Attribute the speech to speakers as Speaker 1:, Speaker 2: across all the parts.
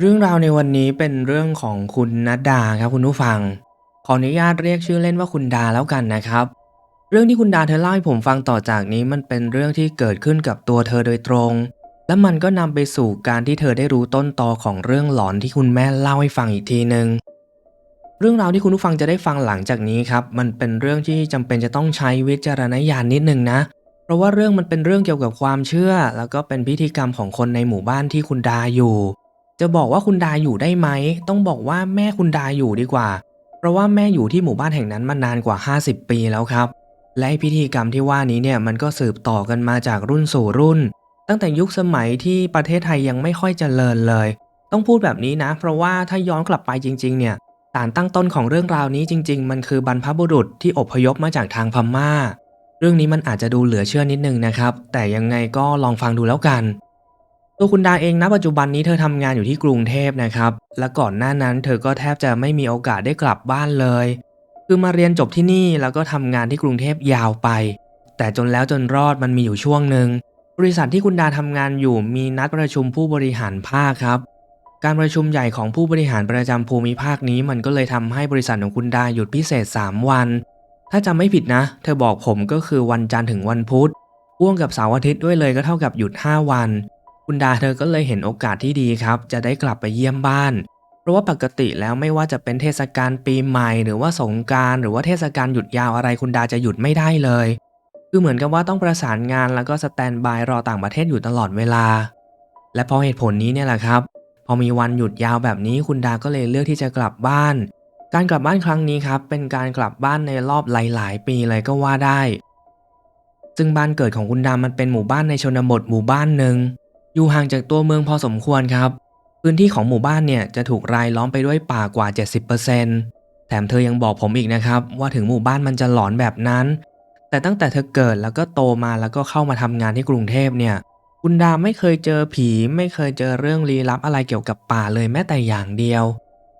Speaker 1: เรื่องราวในวันนี้เป็นเรื่องของคุณนัดดาครับคุณผู้ฟัง ขออนุญาตเรียกชื่อเล่นว่าคุณดาแล้วกันนะครับ เรื่องที่คุณดาเธอเล่าให้ผมฟังต่อจากนี้มันเป็นเรื่องที่เกิดขึ้นกับตัวเธอโดยตรง และมันก็นำไปสู่การที่เธอได้รู้ต้นตอของเรื่องหลอนที่คุณแม่เล่าให้ฟังอีกทีหนึ่งเรื่องราวที่คุณผู้ฟังจะได้ฟังหลังจากนี้ครับ มันเป็นเรื่องที่จำเป็นจะต้องใช้วิจารณญาณนิดนึงนะ เพราะว่าเรื่องมันเป็นเรื่องเกี่ยวกับความเชื่อ แล้วก็เป็นพิธีกรรมของคนในหมู่บ้านที่คุณดาอยู่ จะบอกว่าคุณดาอยู่ได้ไหม ต้องบอกว่าแม่คุณดาอยู่ดีกว่า เพราะว่าแม่อยู่ที่หมู่บ้านแห่งนั้นมานานกว่า 50 ปีแล้วครับ และพิธีกรรมที่ว่านี้เนี่ยมันก็สืบต่อกันมาจากรุ่นสู่รุ่น ตั้งแต่ยุคสมัยที่ประเทศไทยยังไม่ค่อยเจริญเลย ต้องพูดแบบนี้นะ เพราะว่าถ้าย้อนกลับไปจริง ๆ เนี่ยสารตั้งต้นของเรื่องราวนี้จริง ๆ มันคือบรรพบุรุษที่อพยพมาจากทางพม่า เรื่องนี้มันอาจจะดูเหลือเชื่อนิดนึงนะครับ แต่ยังไงก็ลองฟังดูแล้วกัน ตัวคุณดาเองณปัจจุบันนี้เธอทำงานอยู่ที่กรุงเทพนะครับ และก่อนหน้านั้นเธอก็แทบจะไม่มีโอกาสได้กลับบ้านเลย คือมาเรียนจบที่นี่แล้วก็ทำงานที่กรุงเทพยาวไป แต่จนแล้วจนรอดมันมีอยู่ช่วงหนึ่งบริษัทที่คุณดาทำงานอยู่มีนัดประชุมผู้บริหารภาคครับ การประชุมใหญ่ของผู้บริหารประจำภูมิภาคนี้มันก็เลยทำให้บริษัทของคุณดาหยุดพิเศษ 3 วัน ถ้าจำไม่ผิดนะ เธอบอกผมก็คือวันจันทร์ถึงวันพุธพ่วงกับเสาร์อาทิตย์ด้วยเลยก็เท่ากับหยุด 5 วัน คุณดาเธอก็เลยเห็นโอกาสที่ดีครับ จะได้กลับไปเยี่ยมบ้าน เพราะว่าปกติแล้วไม่ว่าจะเป็นเทศกาลปีใหม่ หรือว่าสงการหรือว่าเทศกาลหยุดยาวอะไรคุณดาจะหยุดไม่ได้เลย คือเหมือนกับว่าต้องประสานงานแล้วก็สแตนบายรอต่างประเทศอยู่ตลอดเวลา และเพราะเหตุผลนี้เนี่ยแหละครับ พอมีวันหยุดยาวแบบนี้คุณดาก็เลยเลือกที่จะกลับบ้าน การกลับบ้านครั้งนี้ครับ เป็นการกลับบ้านในรอบหลาย ๆ ปีเลยก็ว่าได้ ซึ่งบ้านเกิดของคุณดามันเป็นหมู่บ้านในชนบทหมู่บ้านหนึ่ง อยู่ห่างจากตัวเมืองพอสมควรครับ พื้นที่ของหมู่บ้านเนี่ยจะถูกรายล้อมไปด้วยป่ากว่า 70%แถมเธอยังบอกผมอีกนะครับ ว่าถึงหมู่บ้านมันจะหลอนแบบนั้น แต่ตั้งแต่เธอเกิดแล้วก็โตมาแล้วก็เข้ามาทำงานที่กรุงเทพเนี่ยคุณดาไม่เคยเจอผี ไม่เคยเจอเรื่องลี้ลับอะไรเกี่ยวกับป่าเลยแม้แต่อย่างเดียว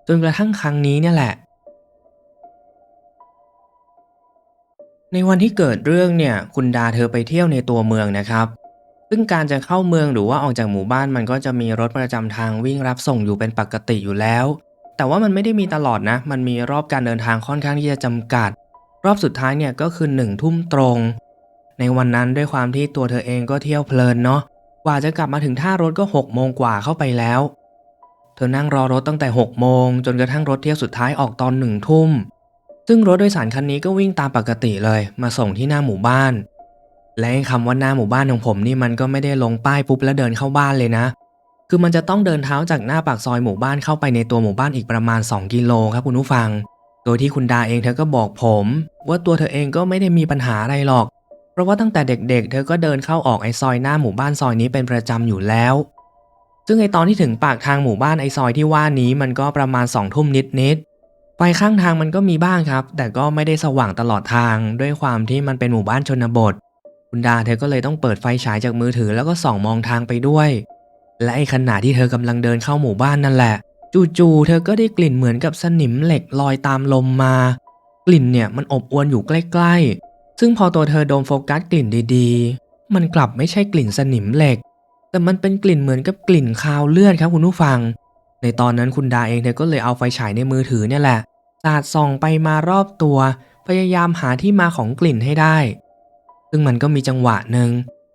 Speaker 1: จนกระทั่งครั้งนี้เนี่ยแหละ ในวันที่เกิดเรื่องเนี่ย คุณดาเธอไปเที่ยวในตัวเมืองนะครับ ซึ่งการจะเข้าเมืองหรือว่าออกจากหมู่บ้านมันก็จะมีรถประจำทางวิ่งรับส่งอยู่เป็นปกติอยู่แล้ว แต่ว่ามันไม่ได้มีตลอดนะ มันมีรอบการเดินทางค่อนข้างที่จะจำกัด รอบสุดท้ายเนี่ยก็คือหนึ่งทุ่มตรง ในวันนั้นด้วยความที่ตัวเธอเองก็เที่ยวเพลินเนาะกว่าจะกลับมาถึงท่ารถก็6โมงกว่าเข้าไปแล้ว เธอนั่งรอรถตั้งแต่6โมงจนกระทั่งรถเที่ยวสุดท้ายออกตอนหนึ่งทุ่มซึ่งรถโดยสารคันนี้ก็วิ่งตามปกติเลย มาส่งที่หน้าหมู่บ้าน และคำว่าหน้าหมู่บ้านของผมนี่มันก็ไม่ได้ลงป้ายปุ๊บแล้วเดินเข้าบ้านเลยนะ คือมันจะต้องเดินเท้าจากหน้าปากซอยหมู่บ้านเข้าไปในตัวหมู่บ้านอีกประมาณ 2 กิโลครับคุณผู้ฟัง โดยที่คุณดาเองเธอก็บอกผม ว่าตัวเธอเองก็ไม่ได้มีปัญหาอะไรหรอก เพราะว่าตั้งแต่เด็กๆ เธอก็เดินเข้าออกไอซอยหน้าหมู่บ้านซอยนี้เป็นประจำอยู่แล้ว ซึ่งไอตอนที่ถึงปากทางหมู่บ้านไอซอยที่ว่านี้มันก็ประมาณสองทุ่มนิดๆไฟข้างทางมันก็มีบ้างครับ แต่ก็ไม่ได้สว่างตลอดทางด้วยความที่มันเป็นหมู่บ้านชนบท คุณดาเธอก็เลยต้องเปิดไฟฉายจากมือถือแล้วก็ส่องมองทางไปด้วย และไอ้ขณะที่เธอกำลังเดินเข้าหมู่บ้านนั่นแหละ จู่ๆเธอก็ได้กลิ่นเหมือนกับสนิมเหล็กลอยตามลมมา กลิ่นเนี่ยมันอบอวนอยู่ใกล้ๆ ซึ่งพอตัวเธอโดนโฟกัสกลิ่นดีๆ มันกลับไม่ใช่กลิ่นสนิมเหล็ก แต่มันเป็นกลิ่นเหมือนกับกลิ่นคาวเลือดครับคุณผู้ฟัง ในตอนนั้นคุณดาเองเธอก็เลยเอาไฟฉายในมือถือเนี่ยแหละสาดส่องไปมารอบตัว พยายามหาที่มาของกลิ่นให้ได้ ซึ่งมันก็มีจังหวะหนึ่ง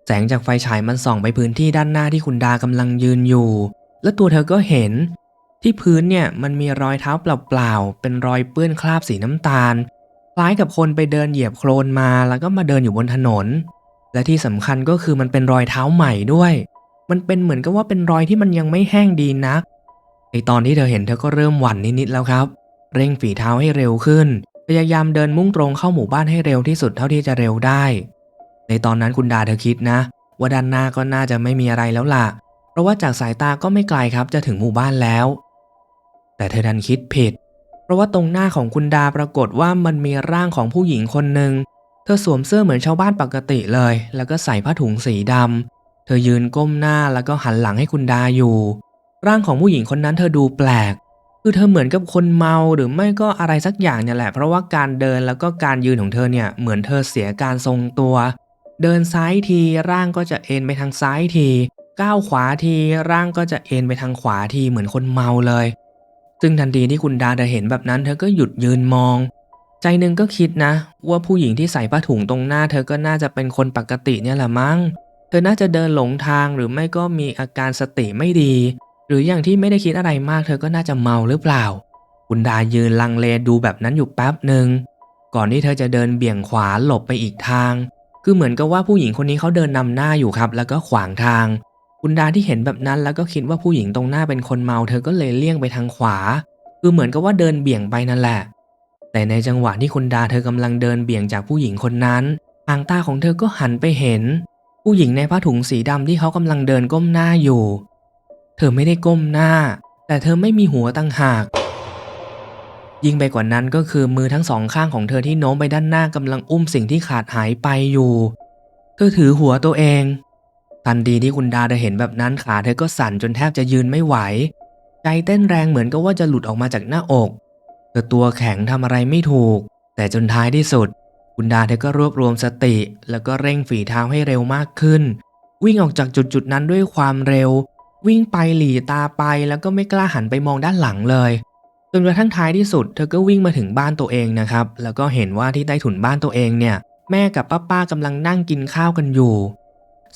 Speaker 1: แสงจากไฟฉายมันส่องไปพื้นที่ด้านหน้าที่คุณดากำลังยืนอยู่ และตัวเธอก็เห็น ที่พื้นเนี่ยมันมีรอยเท้าเปล่าๆเป็นรอยเปื้อนคราบสีน้ำตาล คล้ายกับคนไปเดินเหยียบโคลนมาแล้วก็มาเดินอยู่บนถนน และที่สำคัญก็คือมันเป็นรอยเท้าใหม่ด้วย มันเป็นเหมือนกับว่าเป็นรอยที่มันยังไม่แห้งดีนักไอตอนที่เธอเห็นเธอก็เริ่มหวั่นนิดๆแล้วครับ เร่งฝีเท้าให้เร็วขึ้น พยายามเดินมุ่งตรงเข้าหมู่บ้านให้เร็วที่สุดเท่าที่จะเร็วได้ ในตอนนั้นคุณดาเธอคิดนะ ว่าด้านหน้าก็น่าจะไม่มีอะไรแล้วล่ะ เพราะว่าจากสายตาก็ไม่ไกลครับจะถึงหมู่บ้านแล้ว แต่เธอดันคิดผิด เพราะว่าตรงหน้าของคุณดาปรากฏว่ามันมีร่างของผู้หญิงคนหนึ่งเธอสวมเสื้อเหมือนชาวบ้านปกติเลย แล้วก็ใส่ผ้าถุงสีดำเธอยืนก้มหน้าแล้วก็หันหลังให้คุณดาอยู่ ร่างของผู้หญิงคนนั้นเธอดูแปลก คือเธอเหมือนกับคนเมาหรือไม่ก็อะไรสักอย่างเนี่ยแหละ เพราะว่าการเดินแล้วก็การยืนของเธอเนี่ยเหมือนเธอเสียการทรงตัว เดินซ้ายทีร่างก็จะเอ็นไปทางซ้ายทีกก้าวขวาทีร่างก็จะเอ็นไปทางขวาทีเหมือนคนเมาเลย ซึ่งทันทีที่คุณดาเธอเห็นแบบนั้น เธอก็หยุดยืนมอง ใจหนึ่งก็คิดนะ ว่าผู้หญิงที่ใส่ผ้าถุงตรงหน้า เธอก็น่าจะเป็นคนปกติเนี่ยแหละมั้ง เธอน่าจะเดินหลงทางหรือไม่ก็มีอาการสติไม่ดี หรืออย่างที่ไม่ได้คิดอะไรมากเธอก็น่าจะเมาหรือเปล่า คุณดายืนลังเลดูแบบนั้นอยู่แป๊บหนึ่งก่อนที่เธอจะเดินเบี่ยงขวาหลบไปอีกทาง คือเหมือนกับว่าผู้หญิงคนนี้เขาเดินนำหน้าอยู่ครับ แล้วก็ขวางทาง คุณดาที่เห็นแบบนั้นแล้วก็คิดว่าผู้หญิงตรงหน้าเป็นคนเมา เธอก็เลยเลี่ยงไปทางขวา คือเหมือนกับว่าเดินเบี่ยงไปนั่นแหละ แต่ในจังหวะที่คุณดาเธอกำลังเดินเบี่ยงจากผู้หญิงคนนั้นทางตาของเธอก็หันไปเห็น ผู้หญิงในผ้าถุงสีดำที่เขากำลังเดินก้มหน้าอยู่ เธอไม่ได้ก้มหน้า แต่เธอไม่มีหัวตั้งหาก ยิ่งไปกว่านั้นก็คือมือทั้งสองข้างของเธอที่โน้มไปด้านหน้ากำลังอุ้มสิ่งที่ขาดหายไปอยู่เธอถือหัวตัวเอง ทันทีที่คุณดาเธอเห็นแบบนั้นขาเธอก็สั่นจนแทบจะยืนไม่ไหว ใจเต้นแรงเหมือนกับว่าจะหลุดออกมาจากหน้าอกเธอตัวแข็งทำอะไรไม่ถูก แต่จนท้ายที่สุด คุณดาเธอก็รวบรวมสติ แล้วก็เร่งฝีเท้าให้เร็วมากขึ้น วิ่งออกจากจุดจุดนั้นด้วยความเร็ว วิ่งไปหลีตาไปแล้วก็ไม่กล้าหันไปมองด้านหลังเลย จนกระทั่งท้ายที่สุด เธอก็วิ่งมาถึงบ้านตัวเองนะครับ แล้วก็เห็นว่าที่ใต้ถุนบ้านตัวเองเนี่ย แม่กับป้าๆกำลังนั่งกินข้าวกันอยู่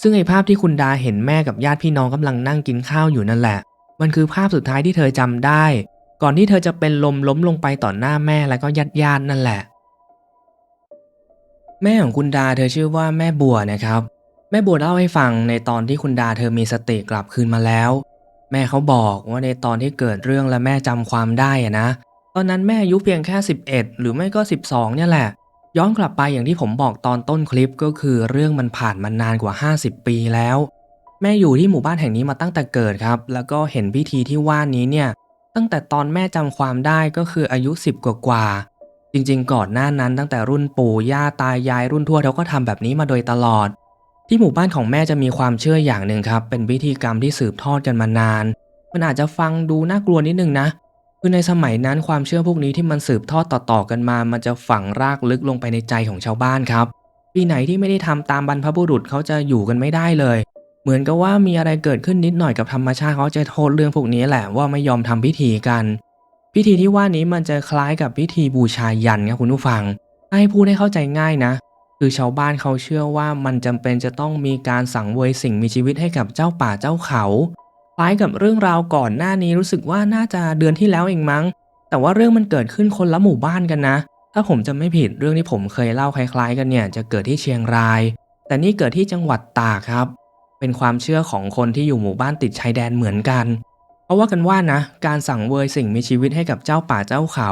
Speaker 1: ซึ่งไอ้ภาพที่คุณดาเห็นแม่กับญาติพี่น้องกำลังนั่งกินข้าวอยู่นั่นแหละ มันคือภาพสุดท้ายที่เธอจำได้ ก่อนที่เธอจะเป็นลมล้มลงไปต่อหน้าแม่และก็ญาติญาติๆนั่นแหละ แม่ของคุณดาเธอชื่อว่าแม่บัวนะครับ แม่บัวเล่าให้ฟังในตอนที่คุณดาเธอมีสติกลับคืนมาแล้ว แม่เขาบอกว่าในตอนที่เกิดเรื่องและแม่จำความได้อะนะ ตอนนั้นแม่อายุเพียงแค่ 11 หรือไม่ก็ 12 เนี่ยแหละ ย้อนกลับไปอย่างที่ผมบอกตอนต้นคลิปก็คือเรื่องมันผ่านมานานกว่า 50 ปีแล้ว แม่อยู่ที่หมู่บ้านแห่งนี้มาตั้งแต่เกิดครับ แล้วก็เห็นพิธีที่ว่านี้เนี่ย ตั้งแต่ตอนแม่จำความได้ก็คืออายุ 10 กว่ากว่าจริงๆ ก่อนหน้านั้นตั้งแต่รุ่นปู่ย่าตายายรุ่นทวดเขาก็ทำแบบนี้มาโดยตลอด ที่หมู่บ้านของแม่จะมีความเชื่ออย่างหนึ่งครับ เป็นพิธีกรรมที่สืบทอดกันมานาน มันอาจจะฟังดูน่ากลัวนิดนึงนะ คือในสมัยนั้นความเชื่อพวกนี้ที่มันสืบทอดต่อๆกันมา มันจะฝังรากลึกลงไปในใจของชาวบ้านครับ ปีไหนที่ไม่ได้ทำตามบรรพบุรุษเขาจะอยู่กันไม่ได้เลย เหมือนกับว่ามีอะไรเกิดขึ้นนิดหน่อยกับธรรมชาติเขาจะโทษเรื่องพวกนี้แหละว่าไม่ยอมทำพิธีกัน พิธีที่ว่านี้มันจะคล้ายกับพิธีบูชายันครับคุณผู้ฟังให้พูดให้เข้าใจง่ายนะ คือชาวบ้านเขาเชื่อว่ามันจำเป็นจะต้องมีการสังเวยสิ่งมีชีวิตให้กับเจ้าป่าเจ้าเขาคล้ายกับเรื่องราวก่อนหน้านี้รู้สึกว่าน่าจะเดือนที่แล้วเองมั้ง แต่ว่าเรื่องมันเกิดขึ้นคนละหมู่บ้านกันนะ ถ้าผมจะไม่ผิดเรื่องที่ผมเคยเล่าคล้าย ๆ กันเนี่ยจะเกิดที่เชียงราย แต่นี่เกิดที่จังหวัดตากครับ เป็นความเชื่อของคนที่อยู่หมู่บ้านติดชายแดนเหมือนกันเพราะว่ากันว่านะ การสั่งเวยสิ่งมีชีวิตให้กับเจ้าป่าเจ้าเขา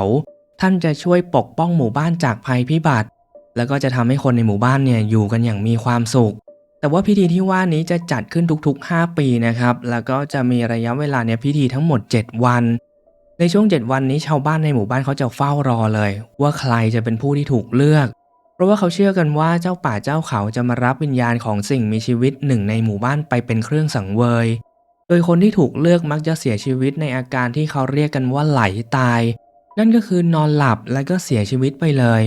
Speaker 1: ท่านจะช่วยปกป้องหมู่บ้านจากภัยพิบัติ แล้วก็จะทำให้คนในหมู่บ้านเนี่ยอยู่กันอย่างมีความสุข แต่ว่าพิธีที่ว่านี้จะจัดขึ้นทุก ๆ 5 ปีนะครับ แล้วก็จะมีระยะเวลาเนี่ยพิธีทั้งหมด 7 วัน ในช่วง 7 วันนี้ชาวบ้านในหมู่บ้านเขาจะเฝ้ารอเลย ว่าใครจะเป็นผู้ที่ถูกเลือก เพราะว่าเขาเชื่อกันว่าเจ้าป่าเจ้าเขาจะมารับวิญญาณของสิ่งมีชีวิตหนึ่งในหมู่บ้านไปเป็นเครื่องสังเวย โดยคนที่ถูกเลือกมักจะเสียชีวิตในอาการที่เขาเรียกกันว่าไหลตาย นั่นก็คือนอนหลับแล้วก็เสียชีวิตไปเลย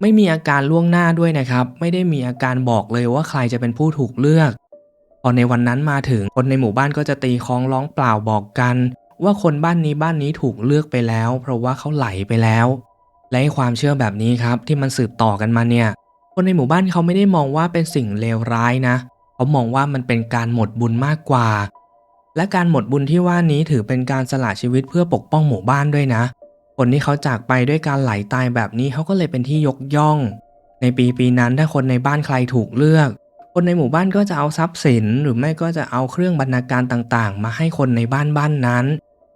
Speaker 1: ไม่มีอาการล่วงหน้าด้วยนะครับ ไม่ได้มีอาการบอกเลยว่าใครจะเป็นผู้ถูกเลือกพอในวันนั้นมาถึงคนในหมู่บ้านก็จะตีคล้องร้องเปล่าบอกกัน ว่าคนบ้านนี้บ้านนี้ถูกเลือกไปแล้ว เพราะว่าเขาไหลไปแล้ว และความเชื่อแบบนี้ครับที่มันสืบต่อกันมาเนี่ย คนในหมู่บ้านเขาไม่ได้มองว่าเป็นสิ่งเลวร้ายนะเขามองว่ามันเป็นการหมดบุญมากกว่า และการหมดบุญที่ว่านี้ถือเป็นการสละชีวิตเพื่อปกป้องหมู่บ้านด้วยนะ คนที่เขาจากไปด้วยการไหลตายแบบนี้เขาก็เลยเป็นที่ยกย่อง ในปีปีนั้นถ้าคนในบ้านใครถูกเลือก คนในหมู่บ้านก็จะเอาทรัพย์สิน หรือไม่ก็จะเอาเครื่องบรรณาการต่างๆ มาให้คนในบ้านบ้านนั้น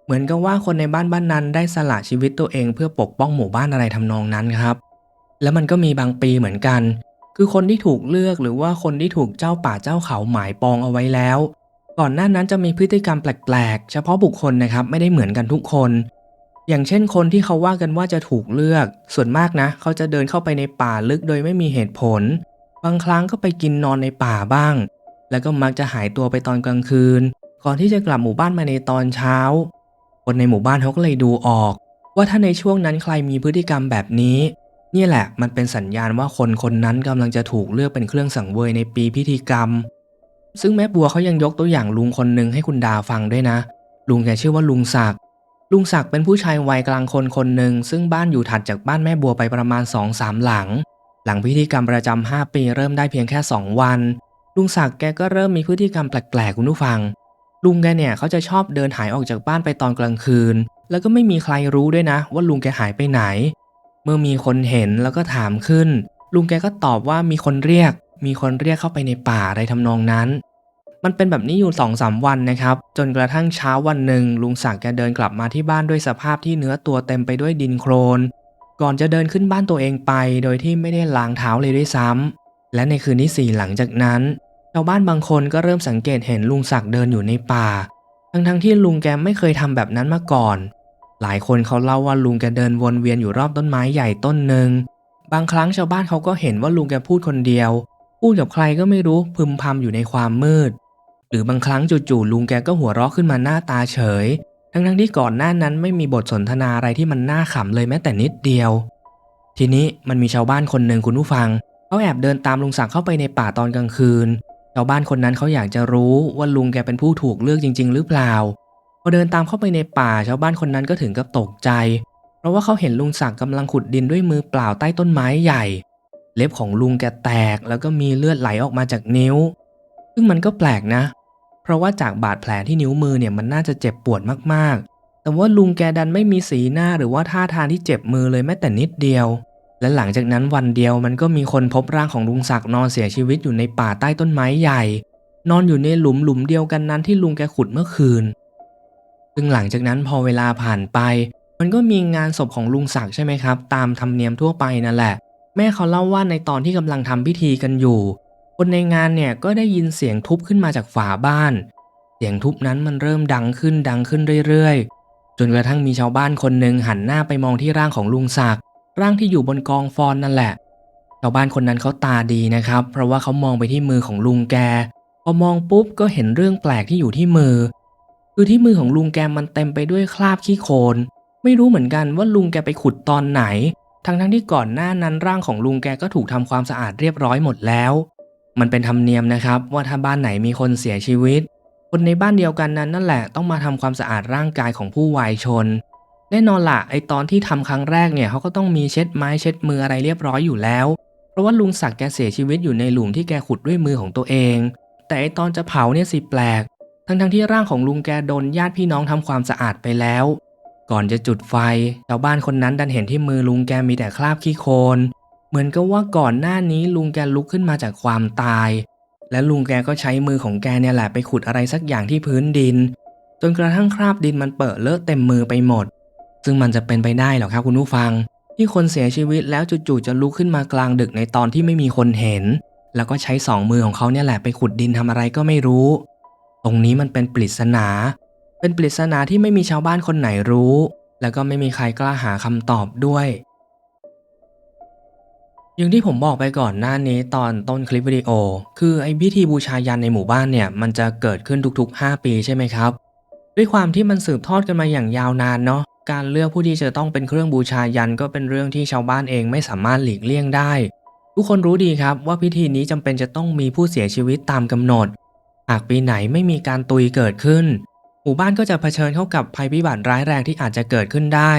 Speaker 1: เหมือนกับว่าคนในบ้านบ้านนั้น ได้สละชีวิตตัวเองเพื่อปกป้องหมู่บ้านอะไรทำนองนั้นครับ แล้วมันก็มีบางปีเหมือนกัน คือคนที่ถูกเลือกหรือว่าคนที่ถูกเจ้าป่าเจ้าเขาหมายปองเอาไว้แล้ว ก่อนหน้านั้นจะมีพฤติกรรมแปลกๆ เฉพาะบุคคลนะครับไม่ได้เหมือนกันทุกคน อย่างเช่นคนที่เขาว่ากันว่าจะถูกเลือก ส่วนมากนะ เขาจะเดินเข้าไปในป่าลึกโดยไม่มีเหตุผล บางครั้งก็ไปกินนอนในป่าบ้าง แล้วก็มักจะหายตัวไปตอนกลางคืน ก่อนที่จะกลับหมู่บ้านมาในตอนเช้า คนในหมู่บ้านเขาก็เลยดูออก ว่าถ้าในช่วงนั้นใครมีพฤติกรรมแบบนี้ นี่แหละ มันเป็นสัญญาณว่าคนคนนั้นกำลังจะถูกเลือกเป็นเครื่องสังเวยในปีพิธีกรรม ซึ่งแม่บัวเขายังยกตัวอย่างลุงคนหนึ่งให้คุณดาฟังด้วยนะ ลุงแกชื่อว่าลุงศักดิ์ ลุงศักดิ์เป็นผู้ชายวัยกลางคนคนหนึ่งซึ่งบ้านอยู่ถัดจากบ้านแม่บัวไปประมาณ2องสามหลัง หลังพิธีกรรมประจำ5ปีเริ่มได้เพียงแค่2วัน ลุงศักดิ์แกก็เริ่มมีพฤติกรรมแปลกๆคุณผู้ฟัง ลุงแกเนี่ยเขาจะชอบเดินหายออกจากบ้านไปตอนกลางคืน แล้วก็ไม่มีใครรู้ด้วยนะ ว่าลุงแกหายไปไหน เมื่อมีคนเห็นแล้วก็ถามขึ้น ลุงแกก็ตอบว่ามีคนเรียก มีคนเรียกเข้าไปในป่าอะไรทำนองนั้น มันเป็นแบบนี้อยู่สองสามวันนะครับ จนกระทั่งเช้าวันหนึ่งลุงศักดิ์แกเดินกลับมาที่บ้านด้วยสภาพที่เนื้อตัวเต็มไปด้วยดินโคลนก่อนจะเดินขึ้นบ้านตัวเองไปโดยที่ไม่ได้ล้างเท้าเลยด้วยซ้ำและในคืนที่สี่หลังจากนั้นชาวบ้านบางคนก็เริ่มสังเกตเห็นลุงศักดิ์เดินอยู่ในป่า ทั้งๆที่ลุงแกไม่เคยทำแบบนั้นมาก่อน หลายคนเขาเล่าว่าลุงแกเดินวนเวียนอยู่รอบต้นไม้ใหญ่ต้นหนึ่งบางครั้งชาวบ้านเขาก็เห็นว่าลุงแกพูดคนเดียวพูดกับใครก็ไม่รู้พึมพำอยู่ในความมืด หรือบางครั้งจู่ๆลุงแกก็หัวเราะขึ้นมาหน้าตาเฉย ทั้งๆที่ก่อนหน้านั้นไม่มีบทสนทนาอะไรที่มันน่าขำเลยแม้แต่นิดเดียว ทีนี้มันมีชาวบ้านคนหนึ่งคุณผู้ฟังเขาแอบเดินตามลุงศักดิ์เข้าไปในป่าตอนกลางคืน ชาวบ้านคนนั้นเขาอยากจะรู้ว่าลุงแกเป็นผู้ถูกเลือกจริง ๆ หรือเปล่าพอเดินตามเข้าไปในป่าชาวบ้านคนนั้นก็ถึงกับตกใจ เพราะว่าเขาเห็นลุงศักดิ์กำลังขุดดินด้วยมือเปล่าใต้ต้นไม้ใหญ่ เล็บของลุงแกแตกแล้วก็มีเลือดไหลออกมาจากนิ้ว ซึ่งมันก็แปลกนะ ราะว่าจากบาดแผลที่นิ้วมือเนี่ยมันน่าจะเจ็บปวดมากๆ แต่ว่าลุงแกดันไม่มีสีหน้าหรือว่าท่าทางที่เจ็บมือเลยแม้แต่นิดเดียว และหลังจากนั้นวันเดียวมันก็มีคนพบร่างของลุงศักดิ์นอนเสียชีวิตอยู่ในป่าใต้ต้นไม้ใหญ่ นอนอยู่ในหลุมหลุมเดียวกันนั้นที่ลุงแกขุดเมื่อคืน ซึ่งหลังจากนั้นพอเวลาผ่านไป มันก็มีงานศพของลุงศักดิ์ใช่ไหมครับ ตามธรรมเนียมทั่วไปนั่นแหละ แม่เขาเล่าว่าในตอนที่กำลังทำพิธีกันอยู่ คนในงานเนี่ยก็ได้ยินเสียงทุบขึ้นมาจากฝาบ้าน เสียงทุบนั้นมันเริ่มดังขึ้นดังขึ้นเรื่อยๆ จนกระทั่งมีชาวบ้านคนหนึ่งหันหน้าไปมองที่ร่างของลุงศักดิ์ร่างที่อยู่บนกองฟอนนั่นแหละ ชาวบ้านคนนั้นเขาตาดีนะครับ เพราะว่าเขามองไปที่มือของลุงแก พอมองปุ๊บก็เห็นเรื่องแปลกที่อยู่ที่มือ คือที่มือของลุงแกมันเต็มไปด้วยคราบขี้โคลน ไม่รู้เหมือนกันว่าลุงแกไปขุดตอนไหน ทั้งทั้งๆที่ก่อนหน้านั้นร่างของลุงแกก็ถูกทำความสะอาดเรียบร้อยหมดแล้ว มันเป็นธรรมเนียมนะครับว่าถ้าบ้านไหนมีคนเสียชีวิต คนในบ้านเดียวกันนั้นนั่นแหละต้องมาทำความสะอาดร่างกายของผู้วายชน แน่นอนละไอตอนที่ทำครั้งแรกเนี่ยเขาก็ต้องมีเช็ดไม้เช็ดมืออะไรเรียบร้อยอยู่แล้ว เพราะว่าลุงศักดิ์แกเสียชีวิตอยู่ในหลุมที่แกขุดด้วยมือของตัวเอง แต่ไอตอนจะเผาเนี่ยสิแปลก ทั้งทั้งๆที่ร่างของลุงแกโดนญาติพี่น้องทำความสะอาดไปแล้ว ก่อนจะจุดไฟชาวบ้านคนนั้นดันเห็นที่มือลุงแกมีแต่คราบขี้โคลน เหมือนกับว่าก่อนหน้านี้ลุงแกลุกขึ้นมาจากความตาย และลุงแกก็ใช้มือของแกเนี่ยแหละไปขุดอะไรสักอย่างที่พื้นดิน จนกระทั่งคราบดินมันเปิดเลอะเต็มมือไปหมด ซึ่งมันจะเป็นไปได้หรอครับคุณผู้ฟัง ที่คนเสียชีวิตแล้วจู่ๆจะลุกขึ้นมากลางดึกในตอนที่ไม่มีคนเห็น แล้วก็ใช้สองมือของเขาเนี่ยแหละไปขุดดินทำอะไรก็ไม่รู้ ตรงนี้มันเป็นปริศนา เป็นปริศนาที่ไม่มีชาวบ้านคนไหนรู้ แล้วก็ไม่มีใครกล้าหาคำตอบด้วย อย่างที่ผมบอกไปก่อนหน้านี้ตอนต้นคลิปวิดีโอ คือไอ้พิธีบูชายันในหมู่บ้านเนี่ย มันจะเกิดขึ้นทุกๆ 5 ปีใช่ไหมครับ ด้วยความที่มันสืบทอดกันมาอย่างยาวนานเนาะการเลือกผู้ที่จะต้องเป็นเครื่องบูชายันก็เป็นเรื่องที่ชาวบ้านเองไม่สามารถหลีกเลี่ยงได้ ทุกคนรู้ดีครับว่าพิธีนี้จำเป็นจะต้องมีผู้เสียชีวิตตามกำหนด หากปีไหนไม่มีการตุยเกิดขึ้น หมู่บ้านก็จะเผชิญเข้ากับภัยพิบัติร้ายแรงที่อาจจะเกิดขึ้นได้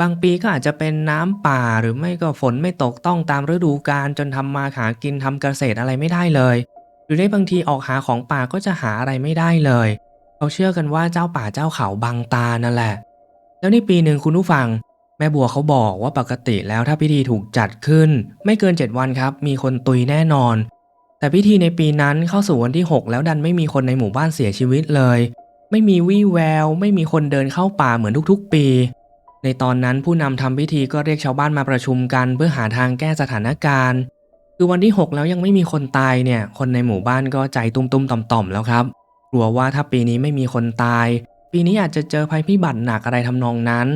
Speaker 1: บางปีก็อาจจะเป็นน้ำป่าหรือไม่ก็ฝนไม่ตกต้องตามฤดูกาลจนทำมาหากินทำเกษตรอะไรไม่ได้เลย หรือในบางทีออกหาของป่าก็จะหาอะไรไม่ได้เลย เขาเชื่อกันว่าเจ้าป่าเจ้าเขาบังตานั่นแหละ แล้วในปีหนึ่งคุณผู้ฟัง แม่บัวเขาบอกว่าปกติแล้วถ้าพิธีถูกจัดขึ้น ไม่เกิน 7 วันครับ มีคนตุยแน่นอน แต่พิธีในปีนั้นเข้าสู่วันที่ 6 แล้วดันไม่มีคนในหมู่บ้านเสียชีวิตเลย ไม่มีวี่แวว ไม่มีคนเดินเข้าป่าเหมือนทุกๆ ปี ในตอนนั้นผู้นำทำพิธีก็เรียกชาวบ้านมาประชุมกันเพื่อหาทางแก้สถานการณ์ คือวันที่ 6 แล้วยังไม่มีคนตายเนี่ย คนในหมู่บ้านก็ใจตุ้มๆต่อมๆแล้วครับ กลัวว่าถ้าปีนี้ไม่มีคนตาย ปีนี้อาจจะเจอภัยพิบัติหนักอะไรทำนองนั้น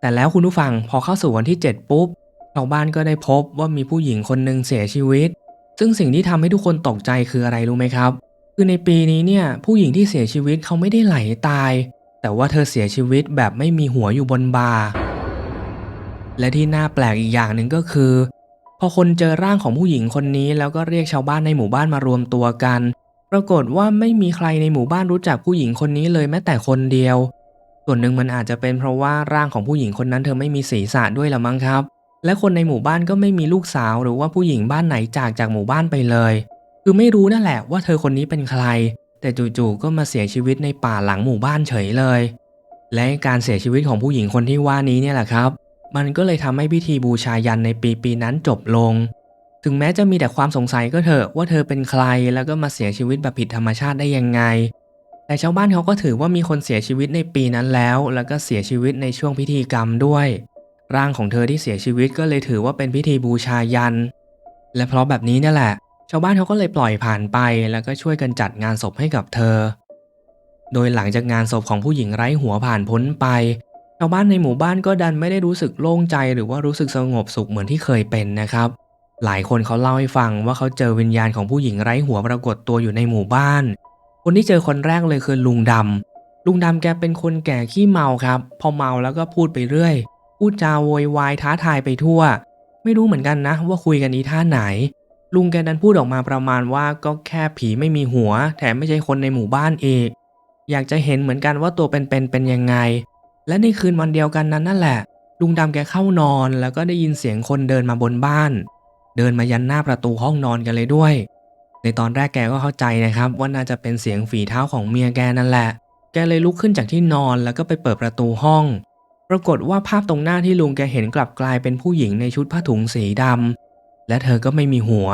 Speaker 1: แต่แล้วคุณผู้ฟังพอเข้าสู่วันที่ 7 ปุ๊บชาวบ้านก็ได้พบว่ามีผู้หญิงคนหนึ่งเสียชีวิต ซึ่งสิ่งที่ทำให้ทุกคนตกใจคืออะไรรู้ไหมครับ คือในปีนี้เนี่ยผู้หญิงที่เสียชีวิตเขาไม่ได้ไหลตาย แต่ว่าเธอเสียชีวิตแบบไม่มีหัวอยู่บนบาและที่น่าแปลกอีกอย่างหนึ่งก็คือ พอคนเจอร่างของผู้หญิงคนนี้ แล้วก็เรียกชาวบ้านในหมู่บ้านมารวมตัวกัน ปรากฏว่าไม่มีใครในหมู่บ้านรู้จักผู้หญิงคนนี้เลยแม้แต่คนเดียว ส่วนหนึ่งมันอาจจะเป็นเพราะว่าร่างของผู้หญิงคนนั้นเธอไม่มีศีรษะด้วยละมั้งครับ และคนในหมู่บ้านก็ไม่มีลูกสาวหรือว่าผู้หญิงบ้านไหนจากจากหมู่บ้านไปเลย คือไม่รู้นั่นแหละว่าเธอคนนี้เป็นใคร แต่จู่ๆก็มาเสียชีวิตในป่าหลังหมู่บ้านเฉยเลย และการเสียชีวิตของผู้หญิงคนที่ว่านี้เนี่ยแหละครับ มันก็เลยทำให้พิธีบูชายันในปีปีนั้นจบลง ถึงแม้จะมีแต่ความสงสัยก็เถอะว่าเธอเป็นใครแล้วก็มาเสียชีวิตแบบผิดธรรมชาติได้ยังไง แต่ชาวบ้านเขาก็ถือว่ามีคนเสียชีวิตในปีนั้นแล้ว แล้วก็เสียชีวิตในช่วงพิธีกรรมด้วย ร่างของเธอที่เสียชีวิตก็เลยถือว่าเป็นพิธีบูชายัน และเพราะแบบนี้เนี่ยแหละาวบ้านเขาก็เลยปล่อยผ่านไป แล้วก็ช่วยกันจัดงานศพให้กับเธอ โดยหลังจากงานศพของผู้หญิงไร้หัวผ่านพ้นไป ชาวบ้านในหมู่บ้านก็ดันไม่ได้รู้สึกโล่งใจหรือว่ารู้สึกสงบสุขเหมือนที่เคยเป็นนะครับ หลายคนเขาเล่าให้ฟังว่าเขาเจอวิญญาณของผู้หญิงไร้หัวปรากฏตัวอยู่ในหมู่บ้าน คนที่เจอคนแรกเลยคือลุงดำลุงดำแกเป็นคนแก่ขี้เมาครับ พอเมาแล้วก็พูดไปเรื่อย พูดจาโวยวายท้าทายไปทั่ว ไม่รู้เหมือนกันนะว่าคุยกันอีท่าไหน ลุงแกดันพูดออกมาประมาณว่าก็แค่ผีไม่มีหัว แถมไม่ใช่คนในหมู่บ้านอีก อยากจะเห็นเหมือนกันว่าตัวเป็นๆเป็นยังไง และในคืนวันเดียวกันนั้นนั่นแหละ ลุงดำแกเข้านอนแล้วก็ได้ยินเสียงคนเดินมาบนบ้าน เดินมายันหน้าประตูห้องนอนกันเลยด้วย ในตอนแรกแกก็เข้าใจนะครับ ว่าน่าจะเป็นเสียงฝีเท้าของเมียแกนั่นแหละ แกเลยลุกขึ้นจากที่นอนแล้วก็ไปเปิดประตูห้อง ปรากฏว่าภาพตรงหน้าที่ลุงแกเห็นกลับกลายเป็นผู้หญิงในชุดผ้าถุงสีดำ และเธอก็ไม่มีหัว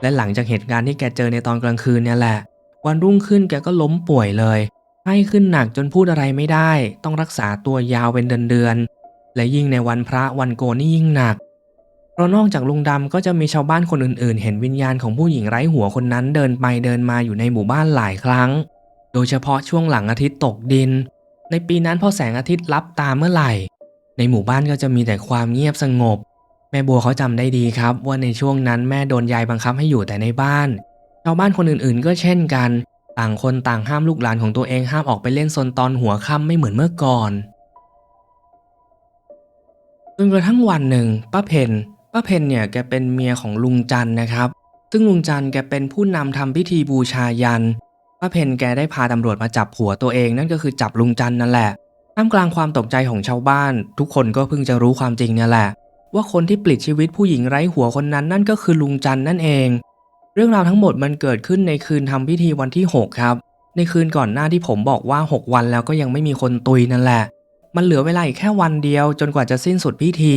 Speaker 1: และหลังจากเหตุการณ์ที่แกเจอในตอนกลางคืนเนี่ยแหละ วันรุ่งขึ้นแกก็ล้มป่วยเลยไข้ขึ้นหนักจนพูดอะไรไม่ได้ ต้องรักษาตัวยาวเป็นเดือนๆและยิ่งในวันพระวันโกนนี่ยิ่งหนักเพราะนอกจากลุงดำก็จะมีชาวบ้านคนอื่นๆ เห็นวิญญาณของผู้หญิงไร้หัวคนนั้นเดินไปเดินมาอยู่ในหมู่บ้านหลายครั้ง โดยเฉพาะช่วงหลังอาทิตย์ตกดิน ในปีนั้นพอแสงอาทิตย์ลับตาเมื่อไหร่ ในหมู่บ้านก็จะมีแต่ความเงียบสงบ แม่บัวเขาจำได้ดีครับ ว่าในช่วงนั้นแม่โดนยายบังคับให้อยู่แต่ในบ้าน ชาวบ้านคนอื่นๆ ก็เช่นกัน ต่างคนต่างห้ามลูกหลานของตัวเองห้ามออกไปเล่นซนตอนหัวค่ำไม่เหมือนเมื่อก่อนจนกระทั่งวันหนึ่งป้าเพนป้าเพนเนี่ยแกเป็นเมียของลุงจันนะครับ ซึ่งลุงจันแกเป็นผู้นำทำพิธีบูชายันป้าเพนแกได้พาตำรวจมาจับผัวตัวเองนั่นก็คือจับลุงจันนั่นแหละท่ามกลางความตกใจของชาวบ้าน ทุกคนก็เพิ่งจะรู้ความจริงเนี่ยแหละ ว่าคนที่ปลิดชีวิตผู้หญิงไร้หัวคนนั้นนั่นก็คือลุงจันนั่นเอง เรื่องราวทั้งหมดมันเกิดขึ้นในคืนทำพิธีวันที่ 6 ครับ ในคืนก่อนหน้าที่ผมบอกว่า 6 วันแล้วก็ยังไม่มีคนตุยนั่นแหละ มันเหลือเวลาอีกแค่วันเดียวจนกว่าจะสิ้นสุดพิธี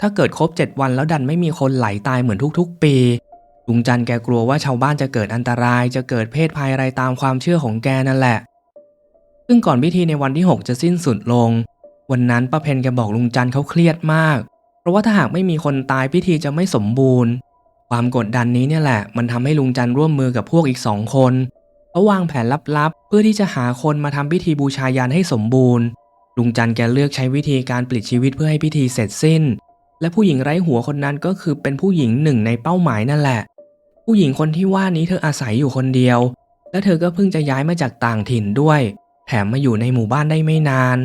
Speaker 1: ถ้าเกิดครบ 7 วันแล้วดันไม่มีคนไหลตายเหมือนทุกๆ ปีลุงจันแกกลัวว่าชาวบ้านจะเกิดอันตรายจะเกิดเพศภัยอะไรตามความเชื่อของแกนั่นแหละ ซึ่งก่อนพิธีในวันที่ 6 จะสิ้นสุดลง วันนั้นป้าเพนแกบอกลุงจันเขาเครียดมาก ราะว่าถ้าหากไม่มีคนตายพิธีจะไม่สมบูรณ์ ความกดดันนี้เนี่ยแหละ มันทำให้ลุงจันร่วมมือกับพวกอีกสองคนเขาวางแผนลับๆ เพื่อที่จะหาคนมาทำพิธีบูชายันให้สมบูรณ์ ลุงจันแกเลือกใช้วิธีการปลิดชีวิตเพื่อให้พิธีเสร็จสิ้น และผู้หญิงไร้หัวคนนั้นก็คือเป็นผู้หญิงหนึ่งในเป้าหมายนั่นแหละ ผู้หญิงคนที่ว่านี้เธออาศัยอยู่คนเดียว และเธอก็เพิ่งจะย้ายมาจากต่างถิ่นด้วย แถมมาอยู่ในหมู่บ้านได้ไม่นาน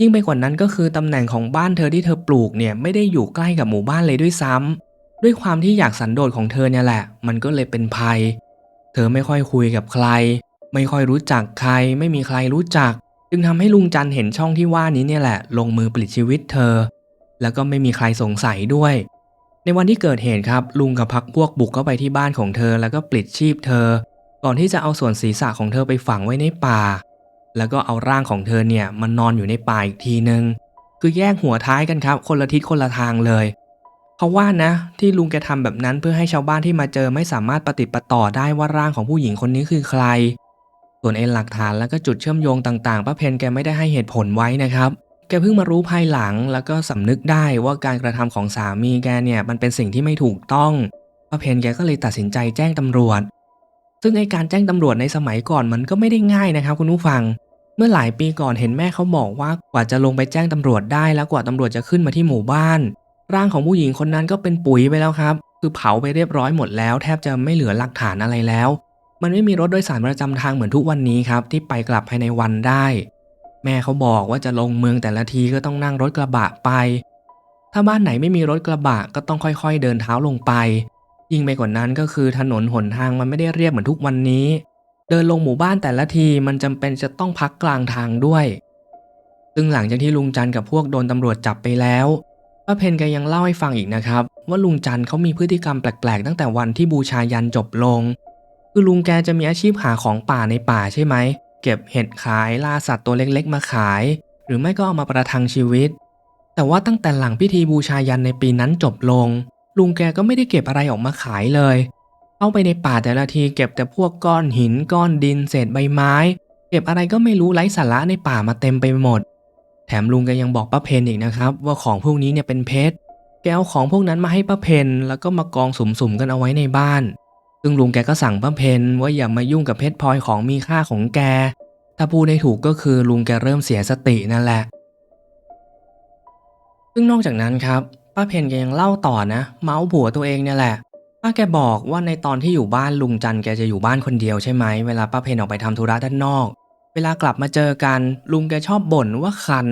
Speaker 1: ยิ่งไปกว่านั้นก็คือตำแหน่งของบ้านเธอที่เธอปลูกเนี่ยไม่ได้อยู่ใกล้กับหมู่บ้านเลยด้วยซ้ำด้วยความที่อยากสันโดษของเธอเนี่ยแหละ มันก็เลยเป็นภัย เธอไม่ค่อยคุยกับใคร ไม่ค่อยรู้จักใคร ไม่มีใครรู้จัก จึงทำให้ลุงจันเห็นช่องที่ว่านี้เนี่ยแหละ ลงมือปลิดชีวิตเธอ แล้วก็ไม่มีใครสงสัยด้วย ในวันที่เกิดเหตุครับ ลุงกับพักพวกบุกเข้าไปที่บ้านของเธอ แล้วก็ปลิดชีพเธอ ก่อนที่จะเอาส่วนศีรษะของเธอไปฝังไว้ในป่า แล้วก็เอาร่างของเธอเนี่ยมันนอนอยู่ในป่าอีกทีนึง คือแยกหัวท้ายกันครับ คนละทิศคนละทางเลยเพราะว่านะ ที่ลุงแกทำแบบนั้นเพื่อให้ชาวบ้านที่มาเจอไม่สามารถปฏิปต่อได้ว่าร่างของผู้หญิงคนนี้คือใคร ส่วนเอ็นหลักฐานแล้วก็จุดเชื่อมโยงต่างๆป้าเพนแกไม่ได้ให้เหตุผลไว้นะครับแกเพิ่งมารู้ภายหลังแล้วก็สำนึกได้ว่าการกระทำของสามีแกเนี่ยมันเป็นสิ่งที่ไม่ถูกต้องป้าเพนแกก็เลยตัดสินใจแจ้งตำรวจ ซึ่งไอการแจ้งตำรวจในสมัยก่อนมันก็ไม่ได้ง่ายนะครับ คุณผู้ฟัง เมื่อหลายปีก่อนเห็นแม่เขาบอกว่ากว่าจะลงไปแจ้งตำรวจได้แล้วกว่าตำรวจจะขึ้นมาที่หมู่บ้าน ร่างของผู้หญิงคนนั้นก็เป็นปุ๋ยไปแล้วครับ คือเผาไปเรียบร้อยหมดแล้ว แทบจะไม่เหลือหลักฐานอะไรแล้ว มันไม่มีรถโดยสารประจำทางเหมือนทุกวันนี้ครับที่ไปกลับภายในวันได้ แม่เขาบอกว่าจะลงเมืองแต่ละทีก็ต้องนั่งรถกระบะไป ถ้าบ้านไหนไม่มีรถกระบะก็ต้องค่อยๆ เดินเท้าลงไป ยิ่งไปกว่านั้นก็คือถนนหนทางมันไม่ได้เรียบเหมือนทุกวันนี้ เดินลงหมู่บ้านแต่ละทีมันจำเป็นจะต้องพักกลางทางด้วย ซึ่งหลังจากที่ลุงจันทร์กับพวกโดนตำรวจจับไปแล้วป้าเพนแกยังเล่าให้ฟังอีกนะครับ ว่าลุงจันทร์เขามีพฤติกรรมแปลกๆ ตั้งแต่วันที่บูชายันจบลง คือลุงแกจะมีอาชีพหาของป่าในป่าใช่ไหม เก็บเห็ดขายล่าสัตว์ตัวเล็กๆ มาขาย หรือไม่ก็เอามาประทังชีวิต แต่ว่าตั้งแต่หลังพิธีบูชายันในปีนั้นจบลง ลุงแกก็ไม่ได้เก็บอะไรออกมาขายเลย เข้าไปในป่าแต่ละทีเก็บแต่พวกก้อนหินก้อนดินเศษใบไม้ เก็บอะไรก็ไม่รู้ไร้สาระในป่ามาเต็มไปหมด แถมลุงแกยังบอกป้าเพนอีกนะครับ ว่าของพวกนี้เนี่ยเป็นเพชรแกเอาของพวกนั้นมาให้ป้าเพนแล้วก็มากองสุมๆกันเอาไว้ในบ้าน ซึ่งลุงแกก็สั่งป้าเพนว่าอย่ามายุ่งกับเพชรพลอยของมีค่าของแก ถ้าพูดได้ถูกก็คือลุงแกเริ่มเสียสตินั่นแหละ ซึ่งนอกจากนั้นครับ ป้าเพนแกยังเล่าต่อนะ เมาส์ผัวตัวเองเนี่ยแหละป้าแกบอกว่าในตอนที่อยู่บ้านลุงจันแกจะอยู่บ้านคนเดียวใช่ไหมเวลาป้าเพนออกไปทำธุระด้านนอก เวลากลับมาเจอกันลุงแกชอบบ่นว่าคัน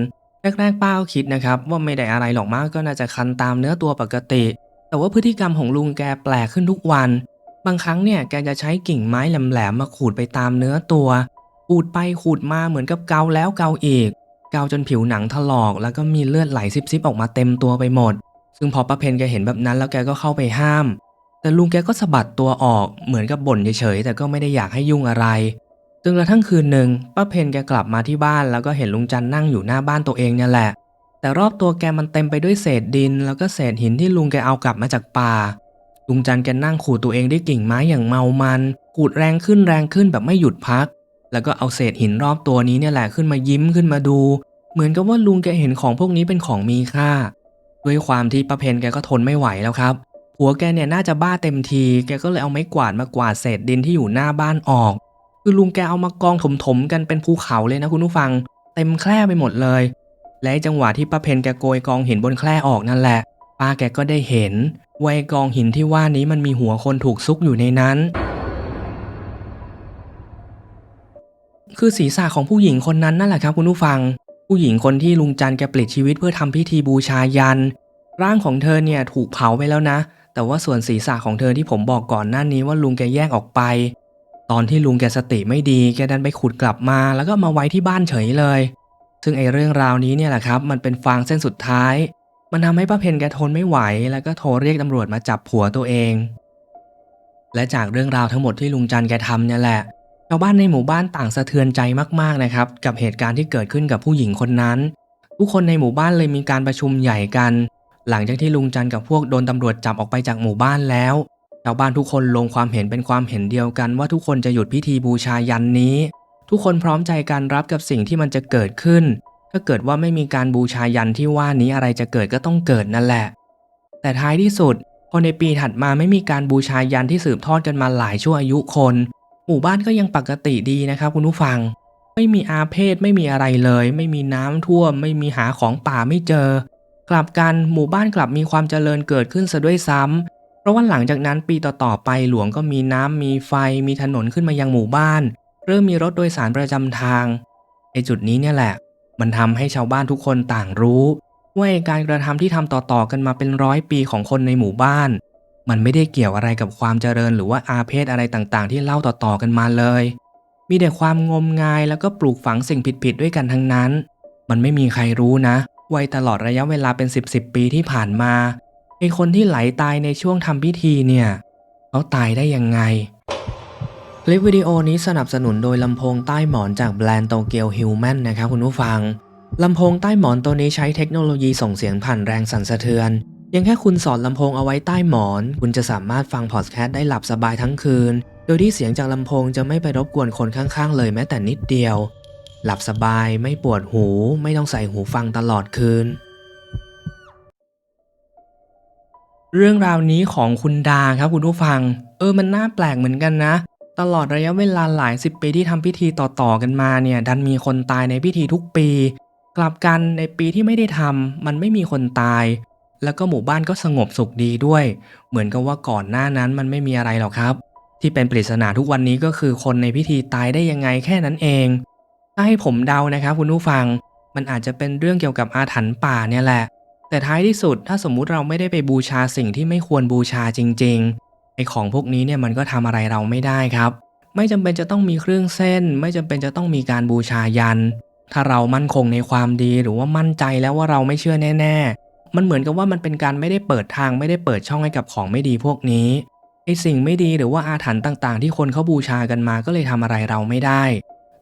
Speaker 1: แรกๆป้าก็คิดนะครับว่าไม่ได้อะไรหรอกมากก็น่าจะคันตามเนื้อตัวปกติ แต่ว่าพฤติกรรมของลุงแกแปลกขึ้นทุกวัน บางครั้งเนี่ยแกจะใช้กิ่งไม้แหลมๆมาขูดไปตามเนื้อตัวขูดไปขูดมาเหมือนกับเกาแล้วเกาอีก เกาจนผิวหนังถลอกแล้วก็มีเลือดไหลซิบๆออกมาเต็มตัวไปหมด ซึ่งพอป้าเพนแกเห็นแบบนั้นแล้วแกก็เข้าไปห้าม แต่ลุงแกก็สะบัดตัวออกเหมือนกับบ่นเฉยๆแต่ก็ไม่ได้อยากให้ยุ่งอะไรจนกระทั่งคืนหนึ่งป้าเพนแกกลับมาที่บ้านแล้วก็เห็นลุงจันนั่งอยู่หน้าบ้านตัวเองเนี่ยแหละ แต่รอบตัวแกมันเต็มไปด้วยเศษดิน แล้วก็เศษหินที่ลุงแกเอากลับมาจากป่าลุงจันแกนั่งขูดตัวเองด้วยกิ่งไม้อย่างเมามันขูดแรงขึ้นแรงขึ้นแบบไม่หยุดพัก แล้วก็เอาเศษหินรอบตัวนี้เนี่ยแหละขึ้นมายิ้มขึ้นมาดู เหมือนกับว่าลุงแกเห็นของพวกนี้เป็นของมีค่า ด้วยความที่ป้าเพนแกก็ทนไม่ไหวแล้วครับผัวแกเนี่ยน่าจะบ้าเต็มที แกก็เลยเอาไม้กวาดมากวาดเศษดินที่อยู่หน้าบ้านออก คือลุงแกเอามากองถมๆกันเป็นภูเขาเลยนะคุณผู้ฟัง เต็มแคร่ไปหมดเลย และจังหวะที่ป้าเพนแกโกยกองหินบนแคร่ออกนั่นแหละป้าแกก็ได้เห็นว่าไอ้กองหินที่ว่านี้มันมีหัวคนถูกซุกอยู่ในนั้น คือศีรษะของผู้หญิงคนนั้นนั่นแหละครับคุณผู้ฟัง ผู้หญิงคนที่ลุงจันแกปลิดชีวิตเพื่อทำพิธีบูชายัน ร่างของเธอเนี่ยถูกเผาไปแล้วนะ แต่ว่าส่วนศีรษะของเธอที่ผมบอกก่อนหน้านี้ว่าลุงแกแยกออกไป ตอนที่ลุงแกสติไม่ดีแกดันไปขุดกลับมา แล้วก็มาไว้ที่บ้านเฉยเลย ซึ่งไอ้เรื่องราวนี้เนี่ยแหละครับมันเป็นฟางเส้นสุดท้าย มันทำให้ป้าเพนแกทนไม่ไหว แล้วก็โทรเรียกตำรวจมาจับผัวตัวเอง และจากเรื่องราวทั้งหมดที่ลุงจันแกทำเนี่ยแหละ ชาวบ้านในหมู่บ้านต่างสะเทือนใจมากๆนะครับ กับเหตุการณ์ที่เกิดขึ้นกับผู้หญิงคนนั้น ทุกคนในหมู่บ้านเลยมีการประชุมใหญ่กัน หลังจากที่ลุงจันทร์กับพวกโดนตำรวจจับออกไปจากหมู่บ้านแล้ว ชาวบ้านทุกคนลงความเห็นเป็นความเห็นเดียวกัน ว่าทุกคนจะหยุดพิธีบูชายันนี้ ทุกคนพร้อมใจกันรับกับสิ่งที่มันจะเกิดขึ้น ถ้าเกิดว่าไม่มีการบูชายันที่ว่านี้อะไรจะเกิดก็ต้องเกิดนั่นแหละ แต่ท้ายที่สุดพอในปีถัดมาไม่มีการบูชายันที่สืบทอดกันมาหลายชั่วอายุคน หมู่บ้านก็ยังปกติดีนะครับคุณผู้ฟัง ไม่มีอาเพศไม่มีอะไรเลย ไม่มีน้ำท่วม ไม่มีหาของป่าไม่เจอ กลับกันหมู่บ้านกลับมีความเจริญเกิดขึ้นซะด้วยซ้ำเพราะว่าหลังจากนั้นปีต่อๆไปหลวงก็มีน้ำมีไฟมีถนนขึ้นมายังหมู่บ้าน เริ่มมีรถโดยสารประจำทางไอจุดนี้เนี่ยแหละ มันทำให้ชาวบ้านทุกคนต่างรู้ว่าการกระทำที่ทำต่อๆกันมาเป็นร้อยปีของคนในหมู่บ้าน มันไม่ได้เกี่ยวอะไรกับความเจริญหรือว่าอาเพศอะไรต่างๆ ที่เล่าต่อๆกันมาเลย มีแต่ความงมงายแล้วก็ปลูกฝังสิ่งผิดๆด้วยกันทั้งนั้น มันไม่มีใครรู้นะไว้ตลอดระยะเวลาเป็น 10บสปีที่ผ่านมาไอคนที่ไหลตายในช่วงทำพิธีเนี่ยเขาตายได้ยังไง คลิปวิดีโอนี้สนับสนุนโดยลำโพงใต้หมอนจากแบรนด์โตเกียวฮิวแมนนะครับคุณผู้ฟังลำโพงใต้หมอนตัวนี้ใช้เทคโนโลยีส่งเสียงผ่านแรงสั่นสะเทือน เพียงแค่คุณสอดลำโพงเอาไว้ใต้หมอน คุณจะสามารถฟังพอดแคสต์ได้หลับสบายทั้งคืน โดยที่เสียงจากลำโพงจะไม่ไปรบกวนคนข้างๆ เลยแม้แต่นิดเดียว หลับสบายไม่ปวดหู ไม่ต้องใส่หูฟังตลอดคืน เรื่องราวนี้ของคุณดาครับคุณผู้ฟัง เออมันน่าแปลกเหมือนกันนะ ตลอดระยะเวลาหลายสิบปีที่ทำพิธีต่อๆกันมาเนี่ยดันมีคนตายในพิธีทุกปี กลับกันในปีที่ไม่ได้ทำมันไม่มีคนตาย แล้วก็หมู่บ้านก็สงบสุขดีด้วย เหมือนกับว่าก่อนหน้านั้นมันไม่มีอะไรหรอกครับ ที่เป็นปริศนาทุกวันนี้ก็คือคนในพิธีตายได้ยังไงแค่นั้นเอง ถ้าให้ผมเดานะครับคุณผู้ฟัง มันอาจจะเป็นเรื่องเกี่ยวกับอาถรรพ์ป่าเนี่ยแหละ แต่ท้ายที่สุดถ้าสมมุติเราไม่ได้ไปบูชาสิ่งที่ไม่ควรบูชาจริง ๆ ไอของพวกนี้เนี่ยมันก็ทำอะไรเราไม่ได้ครับ ไม่จำเป็นจะต้องมีเครื่องเส้น ไม่จำเป็นจะต้องมีการบูชายัน ถ้าเรามั่นคงในความดีหรือว่ามั่นใจแล้วว่าเราไม่เชื่อแน่ ๆ มันเหมือนกับว่ามันเป็นการไม่ได้เปิดทางไม่ได้เปิดช่องให้กับของไม่ดีพวกนี้ไอสิ่งไม่ดีหรือว่าอาถรรพ์ต่างๆ ที่คนเขาบูชากันมาก็เลยทำอะไรเราไม่ได้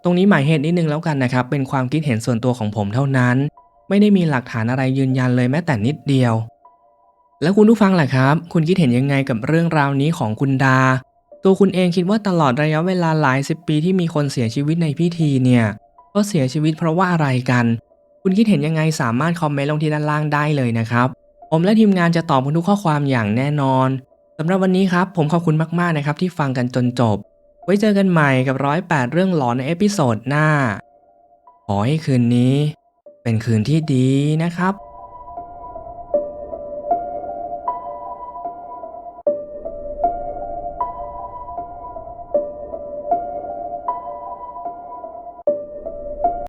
Speaker 1: ตรงนี้หมายเหตุนิดนึงแล้วกันนะครับ เป็นความคิดเห็นส่วนตัวของผมเท่านั้น ไม่ได้มีหลักฐานอะไรยืนยันเลยแม้แต่นิดเดียว แล้วคุณผู้ฟังล่ะครับ คุณคิดเห็นยังไงกับเรื่องราวนี้ของคุณดา ตัวคุณเองคิดว่าตลอดระยะเวลาหลายสิบปีที่มีคนเสียชีวิตในพิธีเนี่ยก็เสียชีวิตเพราะว่าอะไรกัน คุณคิดเห็นยังไงสามารถคอมเมนต์ลงที่ด้านล่างได้เลยนะครับ ผมและทีมงานจะตอบคุณทุกข้อความอย่างแน่นอนสำหรับวันนี้ครับผมขอบคุณมากๆนะครับที่ฟังกันจนจบ ไว้เจอกันใหม่กับร้อยแปดเรื่องหลอนในเอพิโซดหน้า ขอให้คืนนี้ เป็นคืนที่ดีนะครับ